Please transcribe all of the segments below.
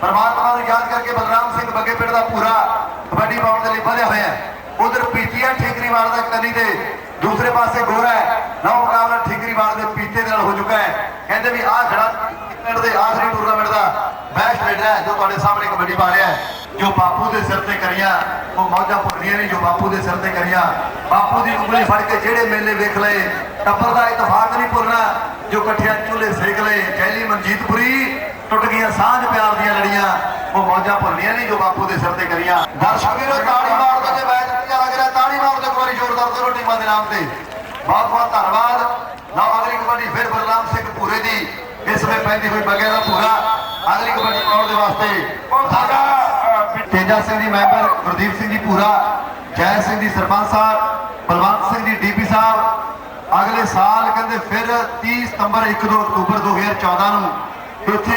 ਪਰਮਾਤਮਾ ਨੂੰ ਯਾਦ ਕਰਕੇ ਬਲਰਾਮ ਸਿੰਘ ਬੱਗੇ ਪਿੰਡ ਦਾ ਪੂਰਾ ਕਬੱਡੀ ਪਾਉਣ ਦੇ ਲਈ ਵਧਿਆ ਹੋਇਆ ਹੈ ਉਧਰ ਪੀਤੀਆ ਠੇਕਰੀਵਾਲ ਦਾ ਕੰਨੀ ਤੇ ਦੂਸਰੇ ਪਾਸੇ ਗੋਰਾ ਹੈ ਨੌ ਮੁਕਾਬਲਾ ਠੇਕਰੀਵਾਲ ਦੇ ਪੀਤੇ ਦੇ ਨਾਲ ਹੋ ਚੁੱਕਾ ਹੈ ਕਹਿੰਦੇ ਵੀ ਆਹ ਖੜਾ ਪਿੰਡ ਦੇ ਆਖਰੀ ਟੂਰਨਾਮੈਂਟ ਦਾ ਬੈਸਟ ਰੇਡਰ ਹੈ ਜੋ ਤੁਹਾਡੇ ਸਾਹਮਣੇ ਕਬੱਡੀ ਪਾ ਰਿਹਾ ਹੈ ਜੋ ਬਾਪੂ ਦੇ ਸਿਰ ਤੇ ਕਰੀਆਂ ਉਹ ਮੌਜਾਂ ਭੁੱਲਣੀਆਂ ਨਹੀਂ ਜੋ ਬਾਪੂ ਦੇ ਸਿਰ ਤੇ ਕਰੀਆਂ ਬਾਪੂ ਦੀ ਉਂਗਲੀ ਫੜ ਕੇ ਜਿਹੜੇ ਮੇਲੇ ਵੇਖ ਲਏ ਟੱਬਰ ਦਾ ਇਤਫਾਕ ਨਹੀਂ ਭੁੱਲਣਾ ਜੋ ਇਕੱਠਿਆਂ ਚੁੱਲ੍ਹੇ ਸੇਕ ਲਏ ਜੈਲੀ ਮਨਜੀਤਪੁਰੀ ਟੁੱਟ ਗਈਆਂ, ਸਾਂਝ ਪਿਆਰ ਦੀਆਂ ਲੜੀਆਂ, ਉਹ ਮੌਜਾਂ ਭੁੱਲਣੀਆਂ ਨਹੀਂ ਜੋ ਬਾਪੂ ਦੇ ਸਿਰ ਤੇ ਕਰੀਆਂ। ਦਰਸ਼ਕ ਵੀਰੋ, ਤਾੜੀ ਮਾਰ ਦੋ ਜੇ ਮੈਚ ਵਧੀਆ ਲੱਗ ਰਿਹਾ, ਤਾੜੀ ਮਾਰ ਦਿਓ ਇੱਕ ਜ਼ੋਰਦਾਰ ਦੋਨੋਂ ਟੀਮਾਂ ਦੇ ਨਾਮ ਤੇ। ਬਹੁਤ ਬਹੁਤ ਧੰਨਵਾਦ। ਲਓ, ਅਗਲੀ ਕਬੱਡੀ ਫਿਰ ਬਲਰਾਮ ਸਿੰਘ ਭੂਰੇ ਦੀ ਇਸ ਵੇ ਪੈਂਦੀ ਹੋਈ ਬੱਗੇ ਦਾ ਪੂਰਾ ਅਗਲੀ ਕਬੱਡੀ ਪਾਉਣ ਦੇ ਵਾਸਤੇ ਸਾਡਾ ਤੇਜਾ ਸਿੰਘ ਦੀ ਮੈਂਬਰ ਗੁਰਦੀਪ ਸਿੰਘ ਜੀ ਪੂਰਾ ਜੈ ਸਿੰਘ ਦੀ ਸਰਪੰਚ ਸਾਹਿਬ, ਬਲਵੰਤ ਸਿੰਘ ਜੀ ਡੀਪੀ ਸਾਹਿਬ। ਅਗਲੇ ਸਾਲ ਕਹਿੰਦੇ ਫਿਰ 30 ਸਤੰਬਰ 1 ਦੋ ਅਕਤੂਬਰ 2014 ਨੂੰ ਇੱਥੇ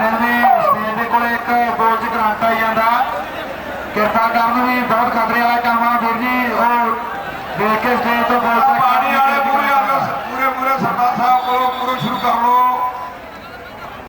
ਕਿਰਪਾ ਕਰਨ ਵੀ ਬਹੁਤ ਖਤਰੇ ਵਾਲਾ ਕੰਮ ਆ ਵੀਰ ਜੀ ਉਹ ਦੇਖ ਕੇ ਸਟੇਜ ਤੋਂ ਬੋਲ ਸਕਦੇ ਪਾਣੀ ਵਾਲੇ ਪੂਰੇ ਪੂਰੇ ਪੂਰੇ ਸਰਦਾਰ ਸਾਹਿਬ ਕੋਲੋਂ ਪੂਰੇ ਸ਼ੁਰੂ ਕਰ ਲਓ।